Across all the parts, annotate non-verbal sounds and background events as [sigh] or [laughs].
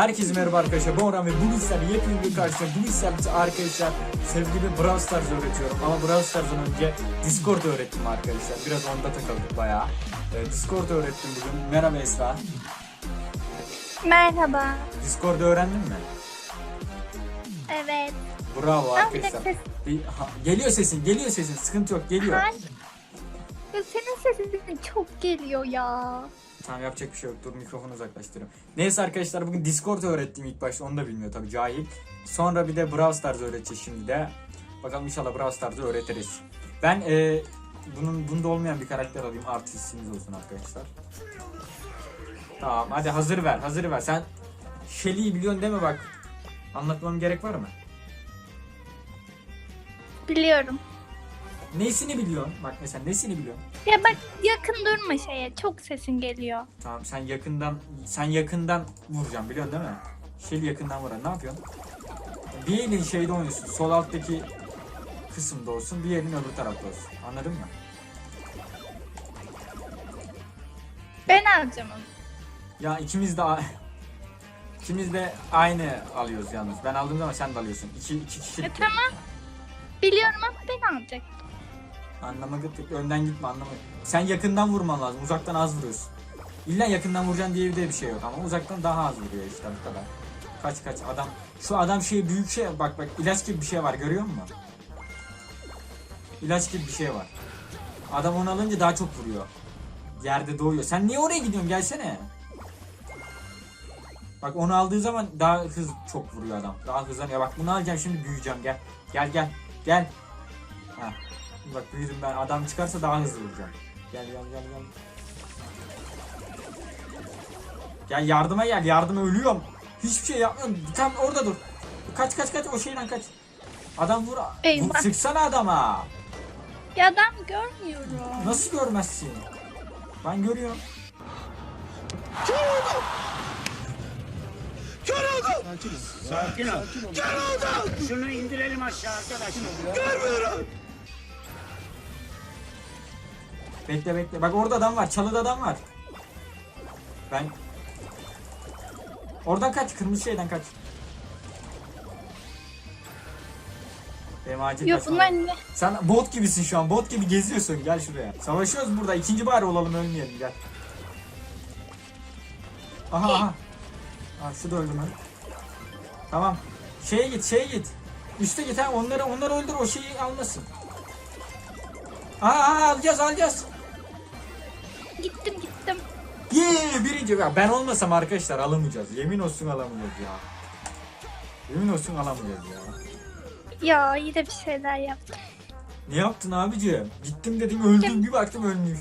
Herkese merhaba arkadaşlar. Ben Orhan ve bugün sizlerle yepyeni bir karşıda. Bugün sizlerle arkadaşlar sevgili Brawl Stars öğretiyorum. Ama Brawl Stars'dan önce Discord öğrettim arkadaşlar. Biraz onda takıldık bayağı. Ee, Discord öğrettim bugün. Merhaba Esra. Merhaba. Discord öğrendin mi? Evet. Bravo arkadaşlar. dakika. Bir- ha, geliyor sesin, geliyor sesin. Sıkıntı yok, geliyor. Hayır. Senin sesin çok geliyor ya. Tamam yapacak bir şey yok. Dur mikrofonu uzaklaştırıyorum. Neyse arkadaşlar bugün Discord öğrettim ilk başta. Onu da bilmiyor tabii cahil. Sonra bir de Brawl Stars öğreteceğiz şimdi de. Bakalım inşallah Brawl Stars'ı öğretiriz. Ben e, bunun bunda olmayan bir karakter alayım. Artı hissimiz olsun arkadaşlar. Tamam hadi hazır ver. Hazır ver. Sen Shelly'yi biliyorsun değil mi bak? Anlatmam gerek var mı? Biliyorum. Nesini biliyorsun? Bak mesela nesini biliyorsun? Ya bak yakın durma şeye. Çok sesin geliyor. Tamam sen yakından sen yakından vuracaksın biliyorsun değil mi? Şeyi yakından vuran ne yapıyorsun? Bir elin şeyde oynuyorsun. Sol alttaki kısımda olsun, bir elin öbür tarafta olsun. Anladın mı? Ben alacağım onu. Ya ikimiz de [laughs] ikimiz de aynı alıyoruz yalnız. Ben aldığım zaman sen de alıyorsun. İki, iki kişi. E tamam. Biliyorum ama ben alacaktım. Anlamadık. Önden gitme anlamadık. Sen yakından vurman lazım. Uzaktan az vuruyorsun. İlla yakından vuracaksın diye bir de bir şey yok ama uzaktan daha az vuruyor işte bu kadar. Kaç kaç adam. Şu adam şey büyük şey bak bak ilaç gibi bir şey var görüyor musun? İlaç gibi bir şey var. Adam onu alınca daha çok vuruyor. Yerde doğuyor. Sen niye oraya gidiyorsun? Gelsene. Bak onu aldığı zaman daha hız çok vuruyor adam. Daha hızlanıyor. Bak bunu alacağım şimdi büyüyeceğim. Gel. Gel gel. Gel. Ha. Bak büyüdüm ben. Adam çıkarsa daha hızlı vuracağım. Gel gel gel gel. Gel yardıma gel. Yardıma ölüyorum. Hiçbir şey yapmıyorum. Tam orada dur. Kaç kaç kaç o şeyden kaç. Adam vur. vur Eyvah. sıksana adama. Ya adam görmüyorum. Nasıl görmezsin? Ben görüyorum. Sakin ol. Şunu indirelim aşağı arkadaşlar. Bekle bekle. Bak orada adam var. Çalıda adam var. Ben... Oradan kaç. Kırmızı şeyden kaç. Benim acil Yok kaçmam bunlar ne? Sen bot gibisin şu an. Bot gibi geziyorsun. Gel şuraya. Savaşıyoruz burada. İkinci bari olalım ölmeyelim. Gel. Aha aha. Ha, şu da öldü mü? Tamam. Şeye git, şeye git. Üste git ha. Onları onları öldür. O şeyi almasın. Aa, aa alacağız alacağız. Gittim gittim. Yee birinci. Ya ben olmasam arkadaşlar alamayacağız. Yemin olsun alamayacağız ya. Yemin olsun alamayacağız ya. Ya yine bir şeyler yaptım. Ne yaptın abicim? Gittim dedim öldüm bir baktım ölmüş.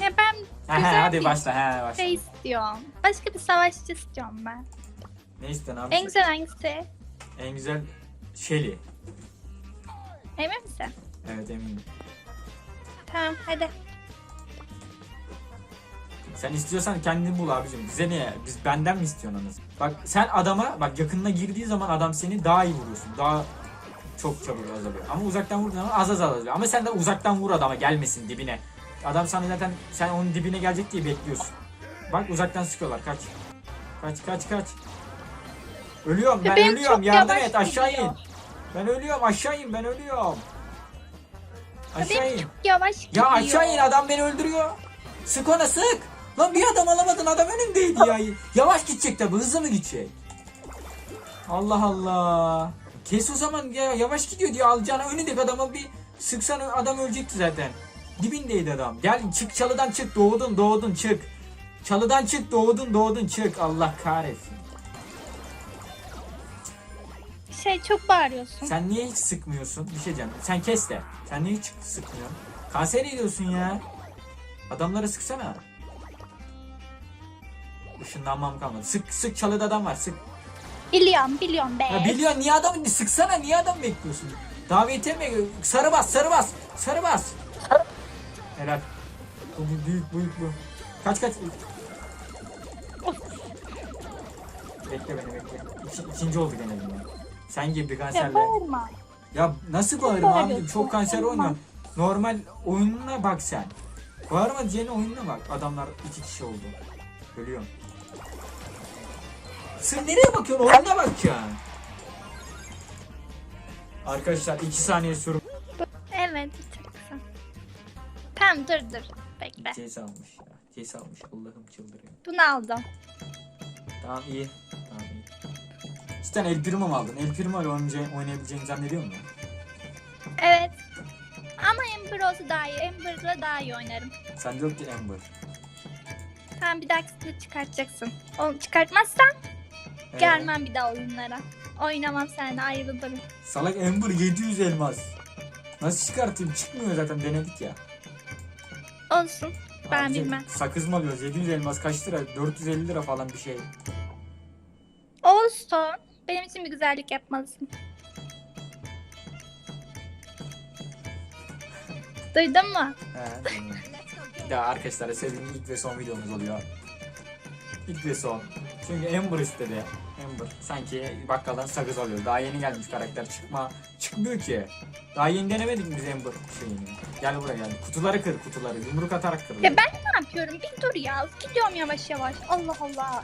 Ya ben He he güzel hadi bir başla he başla. şey istiyorum. Başka bir savaşçı istiyorum ben. Ne istiyorsun abi? En güzel hangisi? En güzel Shelly. Emin misin? Evet eminim. Tamam hadi. Sen istiyorsan kendin bul abicim. Bize ne? Biz benden mi istiyorsun anasını? Bak sen adama bak yakınına girdiği zaman adam seni daha iyi vuruyorsun. Daha çok çabuk azalıyor. Ama uzaktan vurduğun zaman az az azalıyor. Ama sen de uzaktan vur adama gelmesin dibine. Adam sana zaten sen onun dibine gelecek diye bekliyorsun. Bak uzaktan sıkıyorlar kaç. Kaç kaç kaç. Ölüyorum ben benim ölüyorum yardım et aşağı in. gidiyor. Ben ölüyorum aşağı in ben ölüyorum. Aşağı in. çok yavaş gidiyor. Ya aşağı in adam beni öldürüyor. Sık ona sık. Lan bir adam alamadın adam önündeydi ya. Yavaş gidecek tabi hızlı mı gidecek? Allah Allah. Kes o zaman ya yavaş gidiyor diye alacağına önündeki adama bir sıksan adam ölecekti zaten. Dibindeydi adam. Gel çık çalıdan çık doğdun doğdun çık. Çalıdan çık doğdun doğdun çık. Allah kahretsin. Şey çok bağırıyorsun. Sen niye hiç sıkmıyorsun? Bir şey diyeceğim. Sen kes de. Sen niye hiç sıkmıyorsun? Kanser ediyorsun ya. Adamları sıksana. Işınlanmam kalmadı. Sık sık çalıda adam var sık. Biliyorum biliyorum be. Ya biliyorsun niye adam sıksana niye adam bekliyorsun? Davete mi? Sarı bas sarı bas. Sarı bas. Helal. Bu, bu büyük büyük bu. Kaç kaç. Bekle beni bekle. İki, ikinci oldu gene bunlar. Sen gibi bir Ya kanserle. bağırma. Ya nasıl bağırıyorsun? abicim? Çok kanser Olmaz. oynuyorum. Normal oyununa bak sen. Bağırma diyeceğine oyununa bak. Adamlar iki kişi oldu. Ölüyorum. Sen nereye bakıyorsun? Oyuna bakacaksın. Arkadaşlar 2 saniye sürüm. Evet çok kısa. Tamam dur dur. Bekle. Cez almış ya. Cez almış. Allah'ım çıldırıyor. Bunu aldım. Tamam iyi. Tamam iyi. Cidden El Primo mu aldın? El Primo ile oynayabileceğini zannediyor musun? Evet. Ama Ember olsa daha iyi. Ember'la daha iyi oynarım. Sende yok ki Amber. Tamam bir dahakisinde çıkartacaksın. Onu çıkartmazsan Ee, gelmem bir daha oyunlara. Oynamam seninle ayrılırım. Salak Amber 700 elmas. Nasıl çıkartayım? Çıkmıyor zaten denedik ya. Olsun. Ben Abici, bilmem. Sakız mı alıyoruz? 700 elmas kaç lira? 450 lira falan bir şey. Olsun. Benim için bir güzellik yapmalısın. Duydun mu? He, bir daha arkadaşlar sevdiğim ilk ve son videomuz oluyor. İlk ve son. Çünkü Amber istedi. Amber. Sanki bakkaldan sakız alıyor. Daha yeni gelmiş karakter çıkma. Çıkmıyor ki. Daha yeni denemedik mi biz Amber şeyini? Gel buraya gel. Kutuları kır kutuları. Yumruk atarak kır. Ya ben ne yapıyorum? Bir dur ya. Gidiyorum yavaş yavaş. Allah Allah.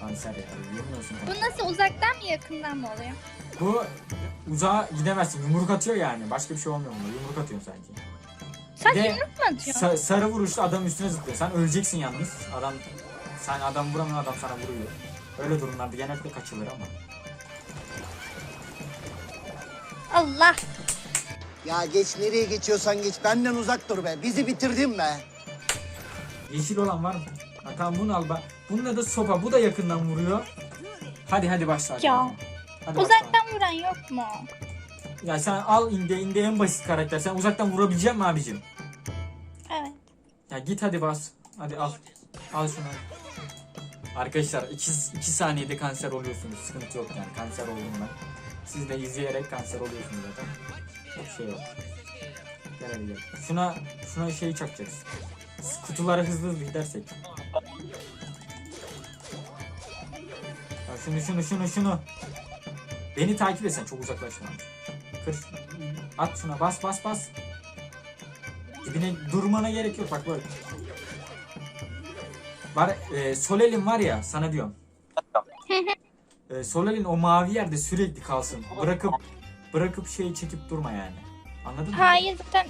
Kanser ya. Bilmiyorsun. Bu nasıl uzaktan mı yakından mı oluyor? Bu uzağa gidemezsin. Yumruk atıyor yani. Başka bir şey olmuyor bunda. Yumruk atıyorsun sanki. Sen yumruk mu atıyorsun? sa- sarı vuruşlu adam üstüne zıplıyor. Sen öleceksin yalnız. Adam sen adam vuramıyor adam sana vuruyor. Öyle durumlarda genellikle kaçılır ama. Allah. Ya geç nereye geçiyorsan geç benden uzak dur be. Bizi bitirdin be. Yeşil olan var mı? Ha, tamam bunu al bak. Bununla da sopa. Bu da yakından vuruyor. Hadi hadi başla. hadi. Ya. Hadi başla. Uzaktan vuran yok mu? Ya sen al inde inde en basit karakter. Sen uzaktan vurabilecek mi abicim? Evet. Ya git hadi bas. Hadi al. Al şunu. Arkadaşlar 2 2 saniyede kanser oluyorsunuz. Sıkıntı yok yani kanser oldum ben. Siz de izleyerek kanser oluyorsunuz zaten. Çok şey yok. Gel hadi gel. Şuna şuna şeyi çakacağız. Kutulara hızlı hızlı gidersek. Ya şunu şunu şunu şunu. Beni takip etsen çok uzaklaşma. Kır. At şuna bas bas bas. Dibine durmana gerek yok bak böyle. Var e, Solal'in var ya sana diyorum. [laughs] e, Solal'in o mavi yerde sürekli kalsın. Bırakıp bırakıp şeyi çekip durma yani. Anladın mı? Hayır zaten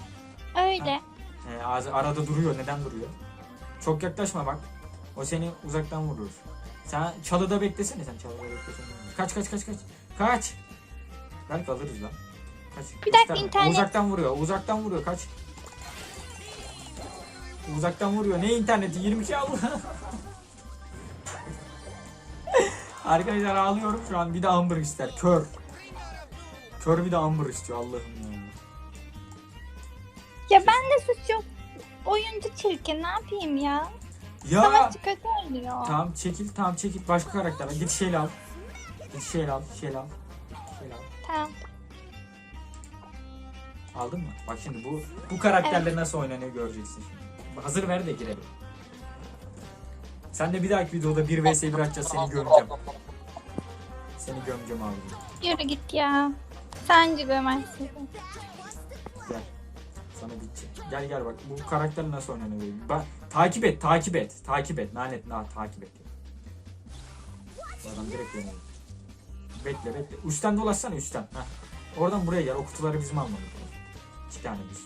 öyle. E, az- arada duruyor. Neden duruyor? Çok yaklaşma bak. O seni uzaktan vurur. Sen çalıda beklesene sen çalıda beklesene. Kaç kaç kaç kaç. Kaç. Belki alırız lan. Kaç. Bir dakika, Gösterme. internet- Uzaktan vuruyor. Uzaktan vuruyor. Kaç. Uzaktan vuruyor. Ne interneti? 22 al. Arkadaşlar ağlıyorum şu an. Bir de Amber ister. Kör. Kör bir de Amber istiyor Allah'ım ya. Ya ben de suç yok. Oyuncu çirkin ne yapayım ya? Ya. Savaşçı kötü oynuyor. Tamam çekil tamam çekil başka karakter git şeyle al. Git şeyle al şeyle al. Şeyle al. Tamam. Aldın mı? Bak şimdi bu bu karakterle nasıl oynanıyor göreceksin şimdi. Hazır ver de girelim. Sen de bir dahaki videoda 1 vs 1 atacağız seni gömeceğim. Seni gömeceğim abi. Yürü git ya. Sence gömersin. Gel. Sana bitecek. Gel gel bak bu karakter nasıl oynanıyor. Ben, takip et takip et. Takip et. Lanet na takip et. Bu adam direkt yanıyor. Bekle bekle. Üstten dolaşsana üstten. Heh. Oradan buraya gel. O kutuları bizim lazım. İki tane biz.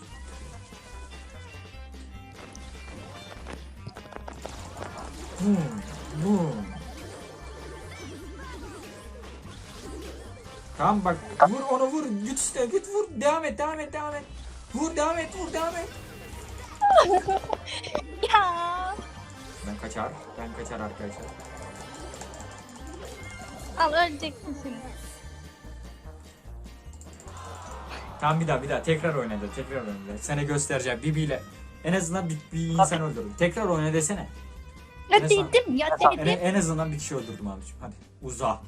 Boom. Boom. Tamam bak vur onu vur git işte git vur devam et devam et devam et vur devam et vur devam et [laughs] Ya. ben kaçar ben kaçar arkadaşlar Al öleceksin şimdi. tamam bir daha bir daha tekrar oyna de tekrar oyna de sana göstereceğim Bibi ile en azından bir, bir insan öldürdüm tekrar oyna desene Ya san- dedim ya en, dedim. en azından bir kişi öldürdüm abiciğim hadi uza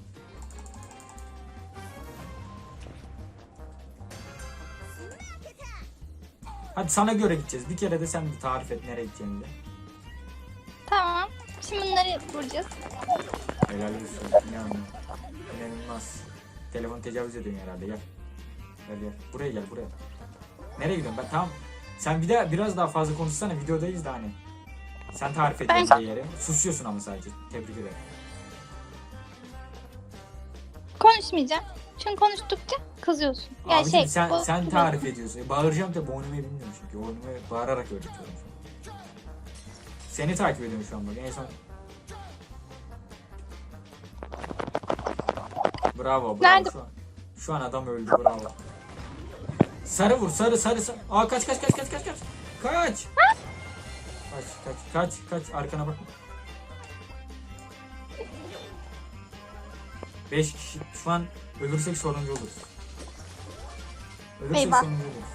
Hadi sana göre gideceğiz. Bir kere de sen bir tarif et nereye gideceğini de. Tamam. Şimdi bunları vuracağız. Helal olsun. İnanın. İnanılmaz. Telefon tecavüz ediyorsun herhalde gel. Gel gel. Buraya gel buraya. Nereye gidiyorsun ben tamam. Sen bir de biraz daha fazla konuşsana videodayız da hani. Sen tarif et Ben- yeri. Susuyorsun ama sadece. Tebrik ederim. Konuşmayacağım. Çünkü konuştukça kızıyorsun. Ya Abicim şey, sen, bu- sen tarif ediyorsun. E, bağıracağım da bu oynamayı bilmiyorum çünkü. Oynamayı bağırarak öğretiyorum. Seni takip ediyorum şu an bak. En son... Bravo bravo Nerede? şu an. Şu an adam öldü bravo. Sarı vur sarı sarı sarı. Aa kaç kaç kaç kaç kaç kaç. Kaç. Kaç kaç kaç kaç arkana bak. 5 kişi şu an ölürsek soruncu oluruz. Ölürsek Eyvah. soruncu oluruz.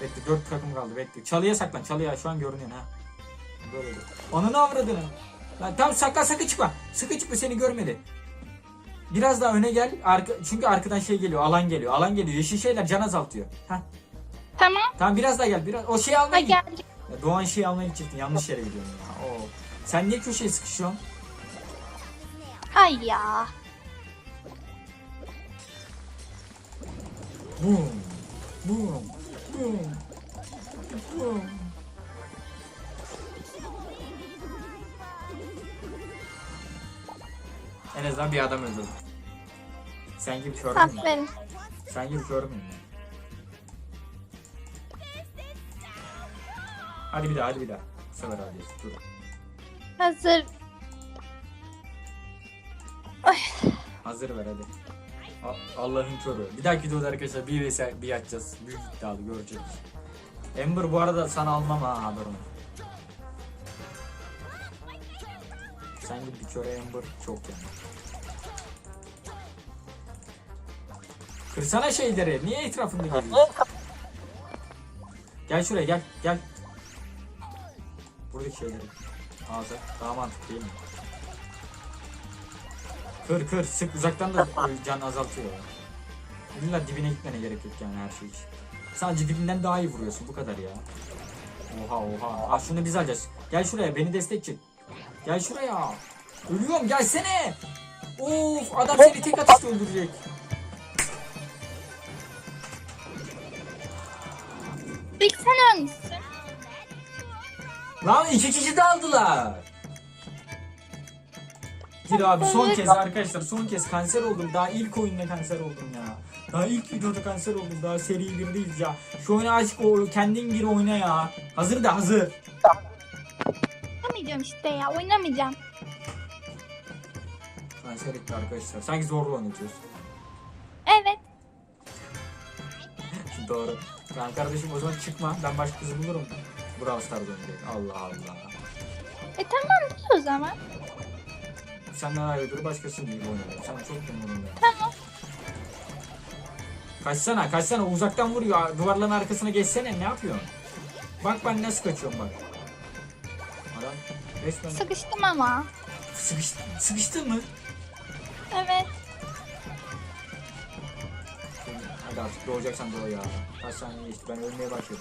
Bekle 4 takım kaldı bekle. Çalıya saklan çalıya şu an görünüyor ha. Böyle de. Ananı avradını. Lan tam saklan sakın çıkma. Sakın çıkma seni görmedi. Biraz daha öne gel. Arka, çünkü arkadan şey geliyor. Alan geliyor. Alan geliyor. Yeşil şeyler can azaltıyor. Heh. Tamam. Tamam biraz daha gel. Biraz o şeyi almaya Ha git. geldi. Ya Doğan şeyi almaya gidecektin. Yanlış yere gidiyorsun ya. Oo. Sen niye köşeye sıkışıyorsun? Hay ya. Boom. Boom. Boom. Boom. En azından bir adam öldürdüm. Sen gibi kör müyüm? Aferin. Sen gibi kör müyüm? Hadi bir daha, hadi bir daha. Bu sefer hadi. Dur. Hazır. Hazır ver hadi. A- Allah'ın körü. Bir dahaki videoda arkadaşlar bir vs bir atacağız. Büyük iddialı göreceğiz. Ember bu arada sana almam ha haberin. olsun. Sen gibi bir köre Ember çok yani. Kırsana şeyleri. Niye etrafında geziyorsun? Gel şuraya gel gel. Buradaki şeyleri. Ağza daha mantıklı değil mi? Kır kır sık uzaktan da e, can azaltıyor. İlla dibine gitmene gerek yok yani her şey için. Sadece dibinden daha iyi vuruyorsun bu kadar ya. Oha oha. Aa şunu biz alacağız. Gel şuraya beni destek çık. Gel şuraya. Ölüyorum gelsene. Of adam seni tek atışta öldürecek. İlk sen ölmüşsün. Lan iki kişi de aldılar. Gir abi son kez arkadaşlar son kez kanser oldum. Daha ilk oyunda kanser oldum ya. Daha ilk videoda kanser oldum. Daha seri birdeyiz ya. Şu oyuna aşık ol. Kendin gir oyna ya. Hazır da hazır. Oynamayacağım işte ya. Oynamayacağım. Kanser etti arkadaşlar. Sanki zorla oynatıyorsun. Evet. [laughs] Doğru. Tamam kardeşim o zaman çıkma. Ben başka kızı bulurum. Brawl Stars oynayacak. Allah Allah. E tamam dur o zaman. Senden ayrıdır başkasının gibi oynuyor. Sen çok memnunum ya. Tamam. Kaçsana kaçsana uzaktan vuruyor. Duvarların arkasına geçsene ne yapıyorsun? Bak ben nasıl kaçıyorum bak. Adam resmen Sıkıştım ama. sıkıştı, sıkıştın mı? Evet. Hadi artık doğacaksan doğ ya. Kaç saniye geçti ben ölmeye başladım.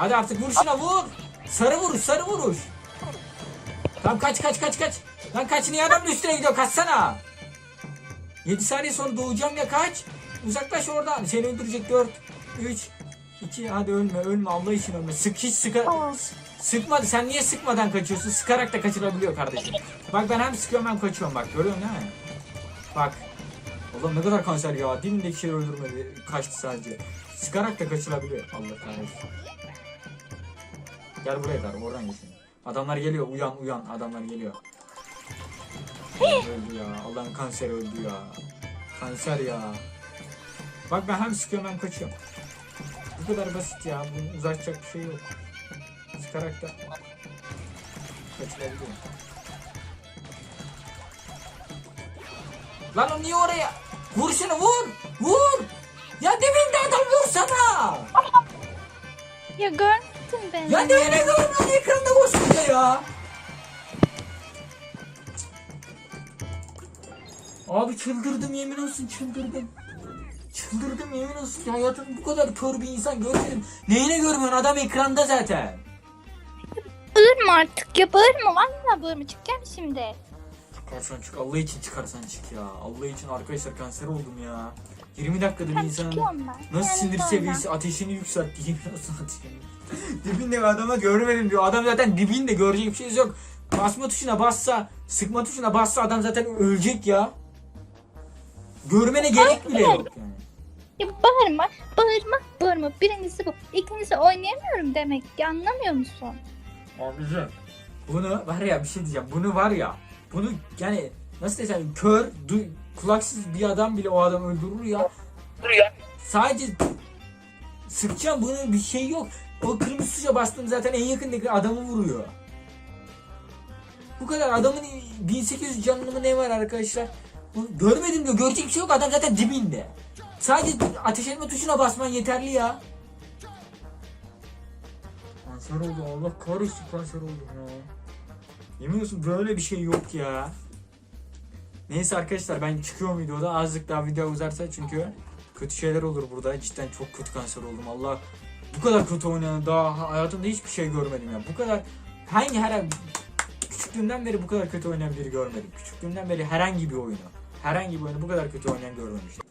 Hadi artık vur şuna vur. Sarı vuruş sarı vuruş. Tamam kaç kaç kaç kaç. Lan kaç niye adamın üstüne gidiyor kaçsana. 7 saniye sonra doğacağım ya kaç. Uzaklaş oradan. Seni öldürecek 4, 3, 2 hadi ölme ölme Allah için ölme. Sık hiç sıka... Sıkmadı. Sen niye sıkmadan kaçıyorsun? Sıkarak da kaçırabiliyor kardeşim. Bak ben hem sıkıyorum hem kaçıyorum bak. Görüyorsun değil mi? Bak. Oğlum ne kadar kanser ya. Dimdeki şey öldürmedi. Kaçtı sadece. Sıkarak da kaçırabiliyor. Allah kahretsin. Gel buraya dar. Oradan geçin. Adamlar geliyor. Uyan uyan. Adamlar geliyor. Öldü ya. Allah'ın kanser öldü ya. Kanser ya. Bak ben hem sıkıyorum hem kaçıyorum. Bu kadar basit ya. Bunun uzatacak bir şey yok. Sıkarak da kaçırabiliyor. Lan o niye oraya? Vur şunu vur! Vur! Ya dibinde adam vursana! Ya görmedin beni. Ya ne görmüyorsun ekranda koşunca ya? Abi çıldırdım yemin olsun çıldırdım. Çıldırdım yemin olsun ya hayatımda bu kadar kör bir insan görmedim. Neyine görmüyorsun adam ekranda zaten. Bağırma artık ya bağırma. Valla bağırma. Çıkacağım şimdi. Çıkarsan çık Allah için çıkarsan çık ya. Allah için arkadaşlar kanser oldum ya. 20 dakikada bir çıkıyorum ben. nasıl Yani sinir sonra. seviyesi ateşini yükseltti. Yemin [laughs] olsun ateşini. dibinde bir adama görmedim diyor. Adam zaten dibinde görecek bir şey yok. Basma tuşuna bassa, sıkma tuşuna bassa adam zaten ölecek ya. Görmene gerek bile yok yani. Ya bağırma, bağırma, bağırma. Birincisi bu. İkincisi oynayamıyorum demek ki anlamıyor musun? Abicim. Bunu var ya bir şey diyeceğim. Bunu var ya. Bunu yani nasıl desem kör, du- kulaksız bir adam bile o adamı öldürür ya. Sadece sıkacağım bunun bir şey yok. O kırmızı tuşa bastım zaten en yakındaki adamı vuruyor. Bu kadar adamın 1800 canlı mı ne var arkadaşlar? Bu- Görmedim diyor. Görecek bir şey yok. Adam zaten dibinde. Sadece ateş etme tuşuna basman yeterli ya. Kanser oldu. Allah kahretsin kanser oldum ya. Yemin olsun böyle bir şey yok ya. Neyse arkadaşlar ben çıkıyorum videoda. Azıcık daha video uzarsa çünkü kötü şeyler olur burada. Cidden çok kötü kanser oldum. Allah bu kadar kötü oynayan daha hayatımda hiçbir şey görmedim ya. Bu kadar hangi her küçüklüğümden beri bu kadar kötü oynayan biri görmedim. Küçüklüğümden beri herhangi bir oyunu, herhangi bir oyunu bu kadar kötü oynayan görmemiştim.